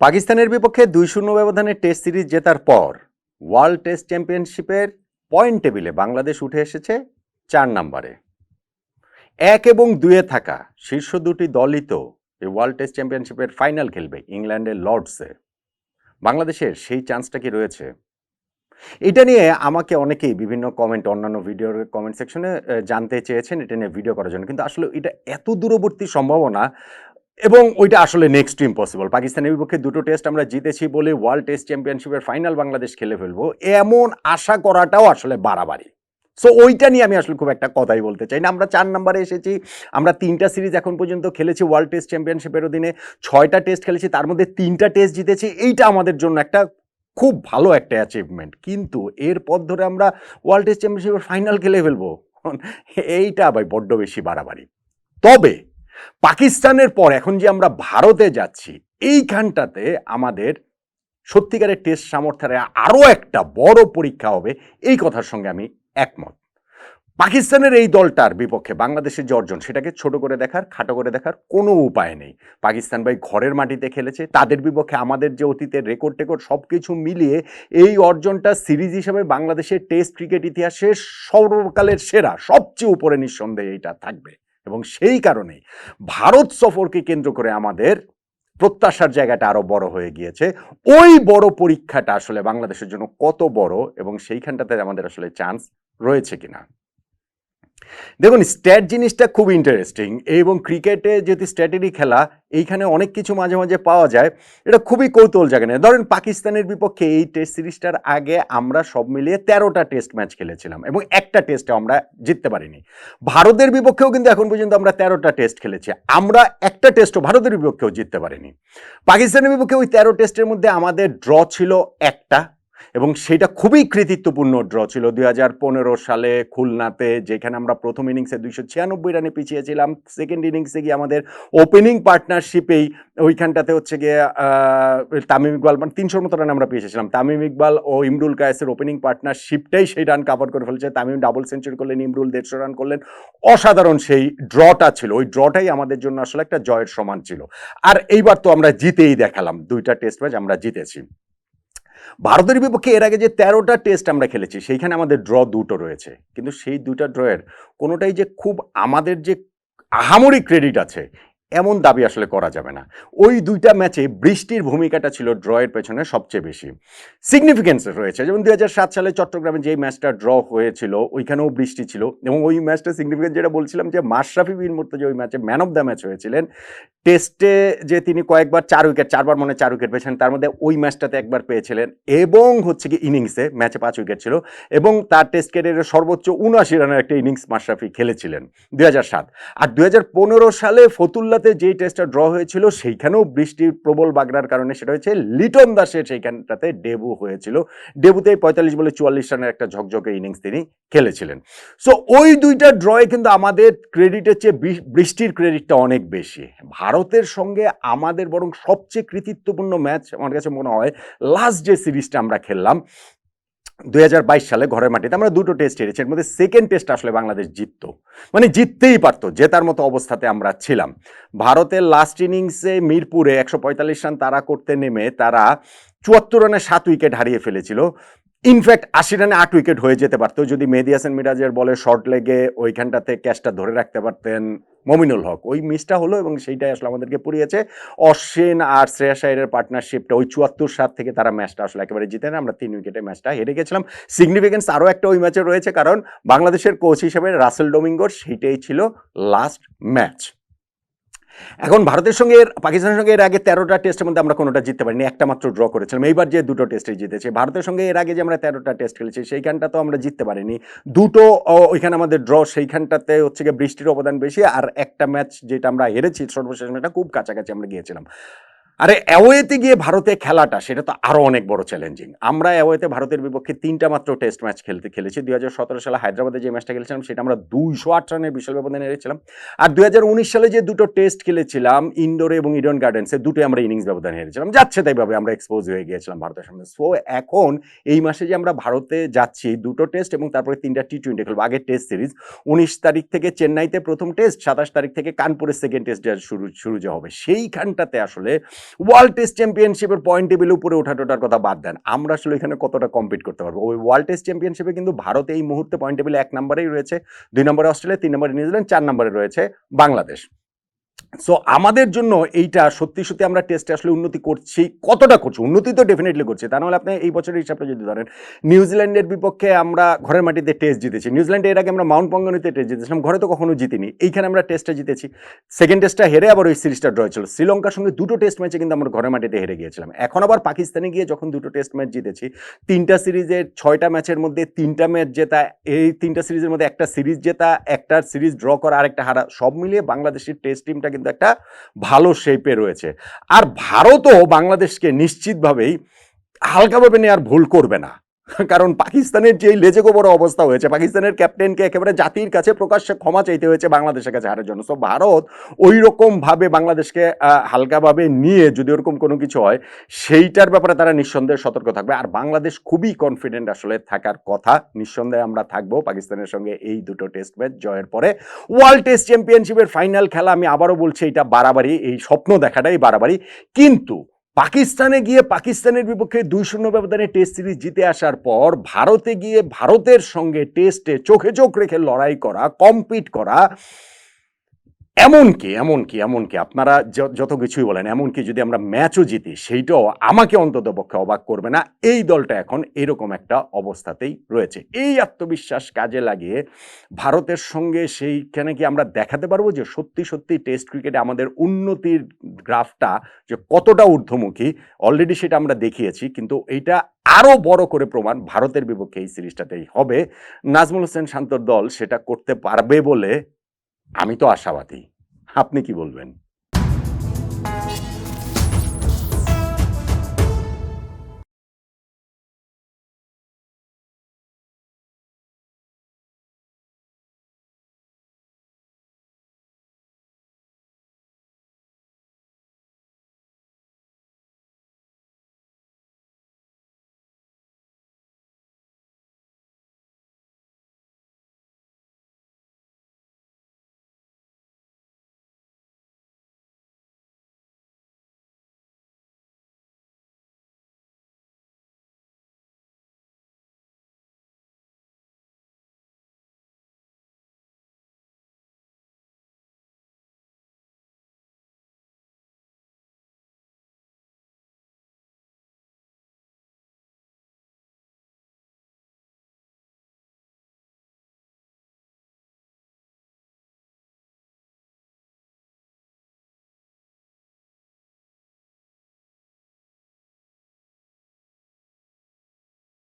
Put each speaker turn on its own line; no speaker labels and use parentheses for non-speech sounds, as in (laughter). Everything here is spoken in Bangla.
পাকিস্তানের বিপক্ষে দুই শূন্য ব্যবধানে টেস্ট সিরিজ জেতার পর ওয়ার্ল্ড টেস্ট চ্যাম্পিয়নশিপের পয়েন্ট টেবিলে বাংলাদেশ উঠে এসেছে চার নম্বরে। এক এবং দুয়ে থাকা শীর্ষ দুটি দলই তো এই ওয়ার্ল্ড টেস্ট চ্যাম্পিয়নশিপের ফাইনাল খেলবে ইংল্যান্ডের লর্ডসে। বাংলাদেশের সেই চান্সটা কি রয়েছে? এটা নিয়ে আমাকে অনেকেই বিভিন্ন কমেন্ট অন্যান্য ভিডিওর কমেন্ট সেকশনে জানতে চেয়েছেন, এটা নিয়ে ভিডিও করার জন্য। কিন্তু আসলে এটা এত দূরবর্তী সম্ভাবনা এবং ওইটা আসলে নেক্সট ইম্পসিবল পাকিস্তানের বিপক্ষে দুটো টেস্ট আমরা জিতেছি বলে ওয়ার্ল্ড টেস্ট চ্যাম্পিয়নশিপের ফাইনাল বাংলাদেশ খেলে ফেলব। এমন আশা করাটাও আসলে বাড়াবাড়ি। সো ওইটা নিয়ে আমি আসলে খুব একটা কথাই বলতে চাই না। আমরা চার নম্বরে এসেছি, আমরা তিনটা সিরিজ এখন পর্যন্ত খেলেছি ওয়ার্ল্ড টেস্ট চ্যাম্পিয়নশিপের অধীনে। ছয়টা টেস্ট খেলেছি, তার মধ্যে তিনটা টেস্ট জিতেছি। এইটা আমাদের জন্য একটা খুব ভালো একটা অ্যাচিভমেন্ট কিন্তু এর পর ধরে আমরা ওয়ার্ল্ড টেস্ট চ্যাম্পিয়নশিপের ফাইনাল খেলে ফেলব। এইটা ভাই বড্ড বেশি বাড়াবাড়ি। তবে পাকিস্তানের পর এখন যে আমরা ভারতে যাচ্ছি, এইখানটাতে আমাদের সত্যিকারের টেস্ট সামর্থ্যের আরও একটা বড় পরীক্ষা হবে, এই কথার সঙ্গে আমি একমত। পাকিস্তানের এই দলটার বিপক্ষে বাংলাদেশের যে অর্জন, সেটাকে ছোট করে দেখার, খাটো করে দেখার কোনো উপায় নেই। পাকিস্তান ভাই ঘরের মাটিতে খেলেছে, তাদের বিপক্ষে আমাদের যে অতীতের রেকর্ড টেকর্ড সব কিছু মিলিয়ে এই অর্জনটা সিরিজ হিসাবে বাংলাদেশের টেস্ট ক্রিকেট ইতিহাসের সর্বকালের সেরা, সবচেয়ে উপরে নিঃসন্দেহে এটা থাকবে। এবং সেই কারণে ভারত সফরকে কেন্দ্র করে আমাদের প্রত্যাশার জায়গাটা আরও বড় হয়ে গিয়েছে। ওই বড় পরীক্ষাটা আসলে বাংলাদেশের জন্য কত বড় এবং সেইখানটাতে আমাদের আসলে চান্স রয়েছে কিনা? দেখুন স্ট্যাট জিনিসটা খুব ইন্টারেস্টিং এবং ক্রিকেটে যদি স্ট্র্যাটেজি খেলা, এইখানে অনেক কিছু মাঝে মাঝে পাওয়া যায়। এটা খুবই কৌতূহল জাগে না। ধরেন, পাকিস্তানের বিপক্ষে এই টেস্ট সিরিজটার আগে আমরা সব মিলিয়ে তেরোটা টেস্ট ম্যাচ খেলেছিলাম এবং একটা টেস্টে আমরা জিততে পারিনি। ভারতের বিপক্ষেও কিন্তু এখন পর্যন্ত আমরা তেরোটা টেস্ট খেলেছি। আমরা একটা টেস্টও ভারতের বিপক্ষেও জিততে পারিনি। পাকিস্তানের বিপক্ষে ওই তেরো টেস্টের মধ্যে আমাদের ড্র ছিল একটা। এবং সেটা খুবই কৃতিত্বপূর্ণ ড্র ছিল। দুই হাজার পনেরো সালে খুলনাতে, যেখানে আমরা প্রথম ইনিংসে দুইশো ছিয়ানব্বই রানে পিছিয়েছিলাম সেকেন্ড ইনিংসে গিয়ে আমাদের ওপেনিং পার্টনারশিপেই ওইখানটাতে হচ্ছে গিয়ে তামিম ইকবাল মানে তিনশোর মতো রান আমরা পেয়েছিলাম তামিম ইকবাল ও ইমরুল কায়েসের ওপেনিং পার্টনারশিপটাই সেই রান কাভার করে ফেলেছে। তামিম ডাবল সেঞ্চুরি করলেন, ইমরুল দেড়শো রান করলেন। অসাধারণ সেই ড্রটা ছিল। ওই ড্রটাই আমাদের জন্য আসলে একটা জয়ের সমান ছিল। আর এইবার তো আমরা জিতেই দেখালাম। দুইটা টেস্ট ম্যাচ আমরা জিতেছি। ভারতের বিপক্ষে এর আগে যে তেরোটা টেস্ট আমরা খেলেছি, সেইখানে আমাদের ড্র দুটো রয়েছে। কিন্তু সেই দুটা ড্রয়ের কোনোটাই যে খুব আমাদের যে আহামরি ক্রেডিট আছে এমন দাবি আসলে করা যাবে না। ওই দুইটা ম্যাচে বৃষ্টির ভূমিকাটা ছিল ড্রয়ের পেছনে সবচেয়ে বেশি। সিগনিফিকেন্স রয়েছে। যেমন দুই সাত সালে চট্টগ্রামে যেই ম্যাচটা ড্র হয়েছিল, ওইখানেও বৃষ্টি ছিল এবং ওই ম্যাচটা সিগনিফিকেন্ট যেটা বলছিলাম যে মাশরাফি বিন মুর্তজা ওই ম্যাচে ম্যান অফ দ্য ম্যাচ হয়েছিলেন, টেস্টে যে তিনি কয়েকবার চার উইকেট চারবার মনে চার উইকেট পেয়েছেন, তার মধ্যে ওই ম্যাচটাতে একবার পেয়েছিলেন এবং হচ্ছে কি ইনিংসে ম্যাচে পাঁচ উইকেট ছিল এবং তার টেস্ট ক্যারিয়ারের সর্বোচ্চ উনআশি রানের একটা ইনিংস মাশরাফি খেলেছিলেন দুই আর দুই হাজার পনেরো সালে ফতুল্লাতে যেই টেস্টটা ড্র হয়েছিল, সেইখানেও বৃষ্টির প্রবল বাগড়ার কারণে সেটা হয়েছে লিটন দাসের সেইখানটাতে ডেবু হয়েছিল। ডেবুতে পঁয়তাল্লিশ বলে চুয়াল্লিশ রানের একটা ঝকঝকে ইনিংস তিনি খেলেছিলেন। সো ওই দুইটা ড্রয়ে কিন্তু আমাদের ক্রেডিটের চেয়ে বৃষ্টির ক্রেডিটটা অনেক বেশি। ভারতের সঙ্গে আমাদের বরং সবচেয়ে কৃতিত্বপূর্ণ ম্যাচ আমার কাছে মনে হয় লাস্ট যে সিরিজটা আমরা খেললাম দুই হাজার বাইশ সালে ঘরের মাটিতে আমরা দুটো টেস্ট হেরেছি। এর মধ্যে সেকেন্ড টেস্ট আসলে বাংলাদেশ জিতত। মানে জিততেই পারতো, জেতার মতো অবস্থাতে আমরা ছিলাম। ভারতের লাস্ট ইনিংসে মিরপুরে একশো পঁয়তাল্লিশ রান তারা করতে নেমে তারা চুয়াত্তর রানে সাত উইকেট হারিয়ে ফেলেছিল। ইনফ্যাক্ট আশি রানে আট উইকেট হয়ে যেতে পারতো। যদি মেহেদি হাসান মিরাজের বলে শর্ট লেগে ওইখানটাতে ক্যাচটা ধরে রাখতে পারতেন মমিনুল হক। ওই মিসটা হলো এবং সেইটাই আসলে আমাদেরকে পুড়িয়েছে। অশ্বিন আর শ্রেয়া সাইরের পার্টনারশিপটা ওই চুয়াত্তর সাত থেকে তারা ম্যাচটা আসলে একেবারে জিতে না আমরা তিন উইকেটে ম্যাচটা হেরে গেছিলাম। সিগনিফিকেন্স আরও একটা ওই ম্যাচে রয়েছে কারণ বাংলাদেশের কোচ হিসেবে রাসেল ডোমিঙ্গোর সেইটাই ছিল লাস্ট ম্যাচ এখন ভারতের সঙ্গে পাকিস্তানের সঙ্গে এর আগে তেরোটা টেস্টের মধ্যে আমরা কোনোটা জিততে পারিনি, একটা মাত্র ড্র করেছিলাম। এইবার যে দুটো টেস্টে জিতেছে, ভারতের সঙ্গে এর আগে যে আমরা তেরোটা টেস্ট খেলেছি, সেইখানটা তো আমরা জিততে পারিনি। দুটো ওইখানে আমাদের ড্র সেইখানটাতে হচ্ছে গিয়ে বৃষ্টির অবদান বেশি, আর একটা ম্যাচ যেটা আমরা হেরেছি সর্বশেষ ম্যাচটা খুব কাছাকাছি আমরা গিয়েছিলাম। আরে অ্যাওয়েতে গিয়ে ভারতে খেলাটা, সেটা তো আরও অনেক বড় চ্যালেঞ্জিং আমরা অ্যাওয়েতে ভারতের বিপক্ষে তিনটা মাত্র টেস্ট ম্যাচ খেলতে, খেলেছি। দুই হাজার সতেরো সালে হায়দ্রাবাদে যে ম্যাচটা খেলেছিলাম, সেটা আমরা দুইশো আট রানের বিশাল ব্যবধানে হেরেছিলাম। আর দুই হাজার উনিশ সালে যে দুটো টেস্ট খেলেছিলাম ইনডোরে এবং ইডন গার্ডেন্সে দুটোই আমরা ইনিংস ব্যবধানে হেরেছিলাম। যাচ্ছে তাইভাবে আমরা এক্সপোজ হয়ে গিয়েছিলাম ভারতের সামনে। সো এখন এই মাসে যে আমরা ভারতে যাচ্ছি, দুটো টেস্ট এবং তারপরে তিনটা টি টোয়েন্টি খেলব আগে টেস্ট সিরিজ উনিশ তারিখ থেকে চেন্নাইতে প্রথম টেস্ট সাতাশ তারিখ থেকে কানপুরের সেকেন্ড টেস্ট শুরু শুরু যে হবে। সেইখানটাতে আসলে ওয়ার্ল্ড টেস্ট চ্যাম্পিয়নশিপের পয়েন্ট টেবিল উপরে ওঠা টোটার কথা বাদ দেন। আমরা আসলে এখানে কতটা কম্পিট করতে পারব? ওই ওয়ার্ল্ড টেস্ট চ্যাম্পিয়নশিপে কিন্তু ভারত এই মুহূর্তে পয়েন্ট টেবিল এক নম্বরেই রয়েছে, দুই নম্বরে অস্ট্রেলিয়া, তিন নম্বরে নিউজিল্যান্ড, চার নম্বরে রয়েছে বাংলাদেশ। সো আমাদের জন্য এইটা সত্যি সত্যি আমরা টেস্টে আসলে উন্নতি করছি, কতটা করছি? উন্নতি তো ডেফিনেটলি করছি। তা নাহলে আপনি এই বছরের হিসাবটা যদি ধরেন নিউজিল্যান্ডের বিপক্ষে আমরা ঘরের মাটিতে টেস্ট জিতেছি। নিউজিল্যান্ডে এর আগে আমরা মাউন্ট পঙ্গনিতে টেস্ট জিতেছিলাম, ঘরে তো কখনো জিতিনি। এইখানে আমরা টেস্টটা জিতেছি। সেকেন্ড টেস্টটা হেরে আবার ওই সিরিজটা ড্র ছিল শ্রীলঙ্কার সঙ্গে দুটো টেস্ট ম্যাচে কিন্তু আমরা ঘরের মাটিতে হেরে গিয়েছিলাম। এখন আবার পাকিস্তানে গিয়ে যখন দুটো টেস্ট ম্যাচ জিতেছি, তিনটা সিরিজের ছয়টা ম্যাচের মধ্যে তিনটা ম্যাচ জেতা, এই তিনটা সিরিজের মধ্যে একটা সিরিজ জেতা একটা সিরিজ ড্র করা, আরেকটা হারা, সব মিলিয়ে বাংলাদেশের টেস্ট টিমটা কিন্তু একটা ভালো শেপে রয়েছে। আর ভারতও বাংলাদেশকে নিশ্চিতভাবেই হালকাভাবে নেওয়ার ভুল করবে না। (laughs) কারণ পাকিস্তানের যে লেজে গোবর অবস্থা হয়েছে, পাকিস্তানের ক্যাপ্টেনকে একেবারে জাতির কাছে প্রকাশ্যে ক্ষমা চাইতে হয়েছে বাংলাদেশের কাছে হারের জন্য। সো ভারত ওই রকমভাবে বাংলাদেশকে হালকাভাবে নিয়ে যদি ওরকম কোনো কিছু হয়, সেইটার ব্যাপারে তারা নিঃসন্দেহে সতর্ক থাকবে। আর বাংলাদেশ খুবই কনফিডেন্ট আসলে থাকার কথা। নিঃসন্দেহে আমরা থাকব পাকিস্তানের সঙ্গে এই দুটো টেস্ট ম্যাচ জয়ের পরে। ওয়ার্ল্ড টেস্ট চ্যাম্পিয়নশিপের ফাইনাল খেলা আমি আবারও বলছি, এটা বাড়াবাড়ি, এই স্বপ্ন দেখাটাই বাড়াবাড়ি। কিন্তু পাকিস্তানে গিয়ে পাকিস্তানের বিপক্ষে দুই শূন্য ব্যবধানে টেস্ট সিরিজ জিতে আসার পর ভারতে গিয়ে ভারতের সঙ্গে টেস্টে চোখে চোখ রেখে লড়াই করা কম্পিট করা এমনকি এমনকি এমনকি আপনারা যত কিছুই বলেন, এমনকি যদি আমরা ম্যাচও জিতি, সেইটাও আমাকে অন্তত পক্ষে অবাক করবে না। এই দলটা এখন এরকম একটা অবস্থাতেই রয়েছে। এই আত্মবিশ্বাস কাজে লাগিয়ে ভারতের সঙ্গে সেইখানে কি আমরা দেখাতে পারব যে সত্যি সত্যি টেস্ট ক্রিকেটে আমাদের উন্নতির গ্রাফটা যে কতটা ঊর্ধ্বমুখী? অলরেডি সেটা আমরা দেখিয়েছি, কিন্তু এইটা আরও বড় করে প্রমাণ ভারতের বিপক্ষে এই সিরিজটাতেই হবে। নাজমুল হোসেন শান্তর দল সেটা করতে পারবে বলে আমি তো আশাবাদী। আপনি কি বলবেন?